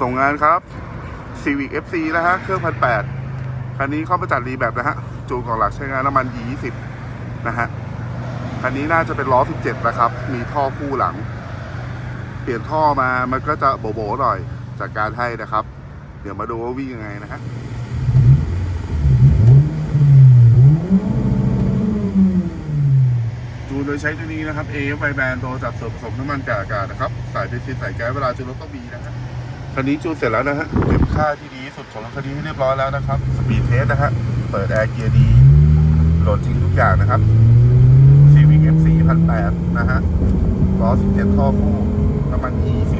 ส่งงานครับ Civic FC นะฮะ เครื่องพันแปดคันนี้เข้ามาจัดรีแบบนะฮะ จูนกล่องหลักใช้งานน้ำมัน E20 นะฮะ คันนี้น่าจะเป็นล้อ 17 นะครับ มีท่อคู่หลัง เปลี่ยนท่อมา มันก็จะโบโบๆหน่อยจากการให้นะครับ เดี๋ยวมาดูว่าวิ่งยังไงนะฮะจูนโดยใช้ตัวนี้นะครับ AF ไฟแบนตัวจับส่วนผสมน้ำมันกับอากาศนะครับ สายเบนซินสายแก๊สเวลาจูนรถต้องมีนะฮะ คันนี้จูนเสร็จแล้วนะฮะเก็บค่าที่ดีสุดของรถคันนี้ให้เรียบร้อยแล้วนะครับสปีดเทสนะฮะเปิดแอร์เกียร์ดีโหลดจริงทุกอย่างนะครับ Civic FC 1,800นะฮะล้อ17ท่อคู่น้ำมัน E10